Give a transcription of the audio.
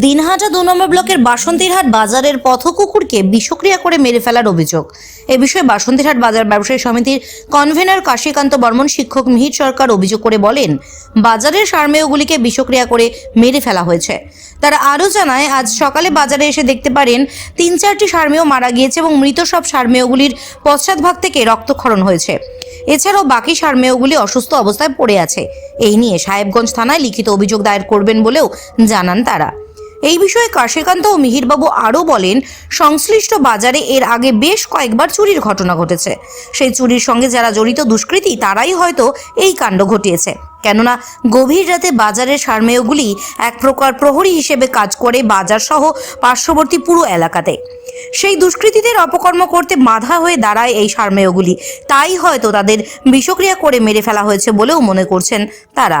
দিনহাটা দু নম্বর ব্লকের বাসন্তীরহাট বাজারের পথকুকুরকে বিষক্রিয়া করে মেরে ফেলার অভিযোগ। এ বিষয়ে বাসন্তীরহাট বাজার ব্যবসায়ী সমিতির কনভেনর কাশীকান্ত বর্মন, শিক্ষক মিহির সরকার অভিযোগ করে বলেন, বাজারের সারমেয়গুলিকে বিষক্রিয়া করে মেরে ফেলা হয়েছে। তারা আরও জানায়, আজ সকালে বাজারে এসে দেখতে পারেন, তিন চারটি সারমেয় মারা গিয়েছে এবং মৃত সব সারমেয়গুলির পশ্চাৎভাগ থেকে রক্তক্ষরণ হয়েছে। এছাড়াও বাকি সারমেয়গুলি অসুস্থ অবস্থায় পড়ে আছে। এই নিয়ে সাহেবগঞ্জ থানায় লিখিত অভিযোগ দায়ের করবেন বলেও জানান তারা। এই বিষয়ে কাশীকান্ত ও মিহিরবাবু আরও বলেন, সংশ্লিষ্ট বাজারে এর আগে বেশ কয়েকবার চুরির ঘটনা ঘটেছে। সেই চুরির সঙ্গে যারা জড়িত দুষ্কৃতী, তারাই হয়তো এই কাণ্ড ঘটিয়েছে। কেননা, গভীর রাতে বাজারের সারমেয়গুলি এক প্রকার প্রহরী হিসেবে কাজ করে বাজার সহ পার্শ্ববর্তী পুরো এলাকাতে। সেই দুষ্কৃতীদের অপকর্ম করতে বাধা হয়ে দাঁড়ায় এই সারমেয়গুলি। তাই হয়তো তাদের বিষক্রিয়া করে মেরে ফেলা হয়েছে বলেও মনে করছেন তারা।